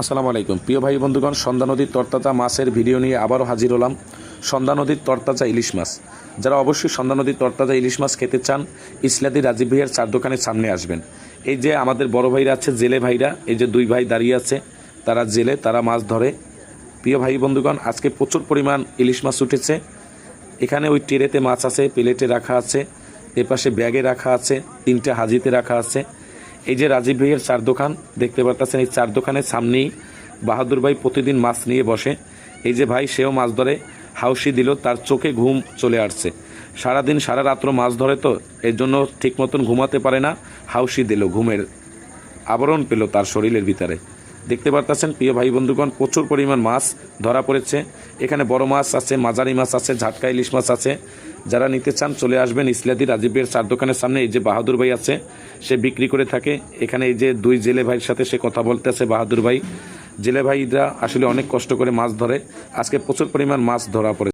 আসসালামু আলাইকুম। প্রিয় ভাই বন্ধুগণ, সন্ধ্যা নদীর তরতাজা মাছের ভিডিও নিয়ে আবারও হাজির হলাম সন্ধ্যা নদীর তরতাজা ইলিশ মাছ। যারা অবশ্যই সন্ধ্যা নদীর তরতাজা ইলিশ মাছ খেতে চান, ইসলাদি রাজীব ভাইয়ের চার দোকানের সামনে আসবেন। এই যে আমাদের বড় ভাইরা আছে, জেলে ভাইরা, এই যে দুই ভাই দাঁড়িয়ে আছে, তারা জেলে, তারা মাছ ধরে। প্রিয় ভাই বন্ধুগণ, আজকে প্রচুর পরিমাণ ইলিশ মাছ উঠেছে। এখানে ওই টেরেতে মাছ আছে, প্লেটে রাখা আছে, এপাশে ব্যাগে রাখা আছে, তিনটে হাজিতে রাখা আছে। এই যে রাজীব ভাইয়ের চার দোকান, দেখতে পারতেছেন এই চার দোকানের সামনেই বাহাদুর ভাই প্রতিদিন মাছ নিয়ে বসে। এই যে ভাই, সেও মাছ ধরে, হাউসি দিল, তার চোখে ঘুম চলে আসছে। সারাদিন, সারা রাত্র মাছ ধরে তো, এর জন্য ঠিক মতন ঘুমাতে পারে না, হাউসি দিল, ঘুমের আবরণ পেল তার শরীরের ভিতরে। দেখতে পারতেছেন, প্রিয় ভাই বন্ধুগণ, প্রচুর পরিমাণ মাছ ধরা পড়েছে। এখানে বড় মাছ আছে, মাঝারি মাছ আছে, ঝাটকা ইলিশ মাছ আছে। যারা নিতে চান চলে আসবেন ইসলাদি রাজীবের চার দোকানের সামনে, এই যে বাহাদুর ভাই আছে, সে বিক্রি করে থাকে। এখানে এই যে দুই জেলে ভাইয়ের সাথে সে কথা বলতে আছে বাহাদুর ভাই। জেলে ভাইরা আসলে অনেক কষ্ট করে মাছ ধরে। আজকে প্রচুর পরিমাণ মাছ ধরা পড়ে